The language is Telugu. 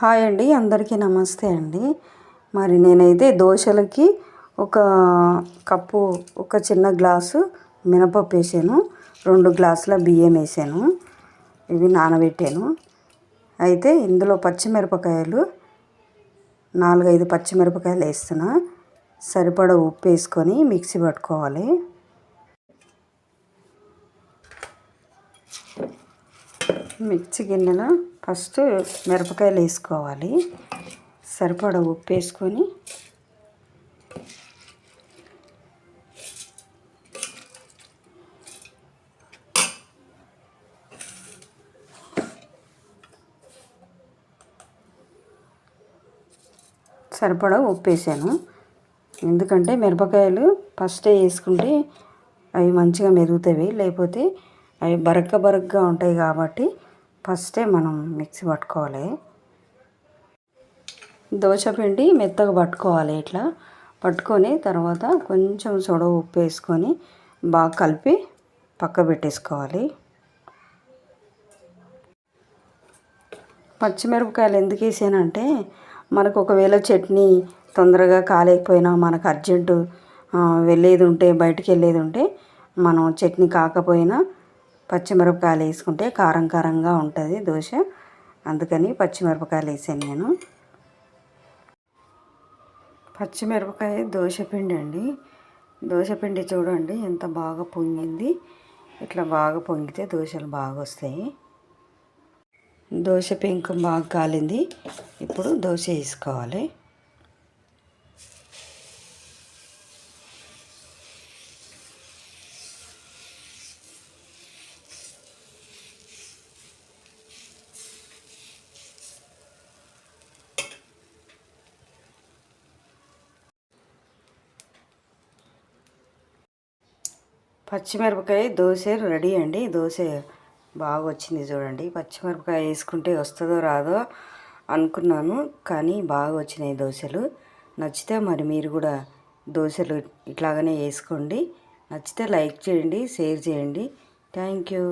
హాయ్ అండి అందరికీ నమస్తే అండి. మరి నేనైతే దోశలకి ఒక కప్పు ఒక చిన్న గ్లాసు మినపప్పు వేసాను. రెండు గ్లాసుల బియ్యం వేసాను. ఇవి నానబెట్టాను. అయితే ఇందులో పచ్చిమిరపకాయలు నాలుగైదు పచ్చిమిరపకాయలు వేస్తున్నా. సరిపడా ఉప్పు వేసుకొని మిక్సీ పట్టుకోవాలి. మిక్సీ గిన్నెలో ఫస్ట్ మిరపకాయలు వేసుకోవాలి. సరిపడా ఉప్పు వేసుకొని సరిపడా ఉప్పు వేసాను. ఎందుకంటే మిరపకాయలు ఫస్టే వేసుకుంటే అవి మంచిగా మెరుగుతాయి లేకపోతే అవి బరక్క బరక్గా ఉంటాయి కాబట్టి ఫస్టే మనం మిక్సీ పట్టుకోవాలి. దోశ పిండి మెత్తగా పట్టుకోవాలి ఇట్లా. పట్టుకొని తర్వాత కొంచెం సొడ ఉప్పు వేసుకొని బాగా కలిపి పక్క పెట్టేసుకోవాలి. పచ్చిమిరపకాయలు ఎందుకు వేసానంటే మనకు ఒకవేళ చట్నీ తొందరగా కాలేకపోయినా మనకు అర్జెంటు వెళ్ళేది ఉంటే బయటికి వెళ్ళేది ఉంటే మనం చట్నీ కాకపోయినా పచ్చిమిరపకాయలు వేసుకుంటే కారం కారంగా ఉంటుంది దోశ. అందుకని పచ్చిమిరపకాయలు వేసాను నేను. పచ్చిమిరపకాయ దోశ పిండి అండి. దోశ పిండి చూడండి ఎంత బాగా పొంగింది. ఇట్లా బాగా పొంగితే దోశలు బాగా వస్తాయి. దోశ పెంకు బాగా కాలింది. ఇప్పుడు దోశ వేసుకోవాలి. పచ్చిమిరపకాయ దోశ రెడీ అండి. దోశ బాగా వచ్చింది చూడండి. పచ్చిమిరపకాయ వేసుకుంటే వస్తుందో రాదో అనుకున్నాను కానీ బాగా వచ్చినాయి దోశలు. నచ్చితే మరి మీరు కూడా దోశలు ఇట్లాగనే వేసుకోండి. నచ్చితే లైక్ చేయండి షేర్ చేయండి. Thank you.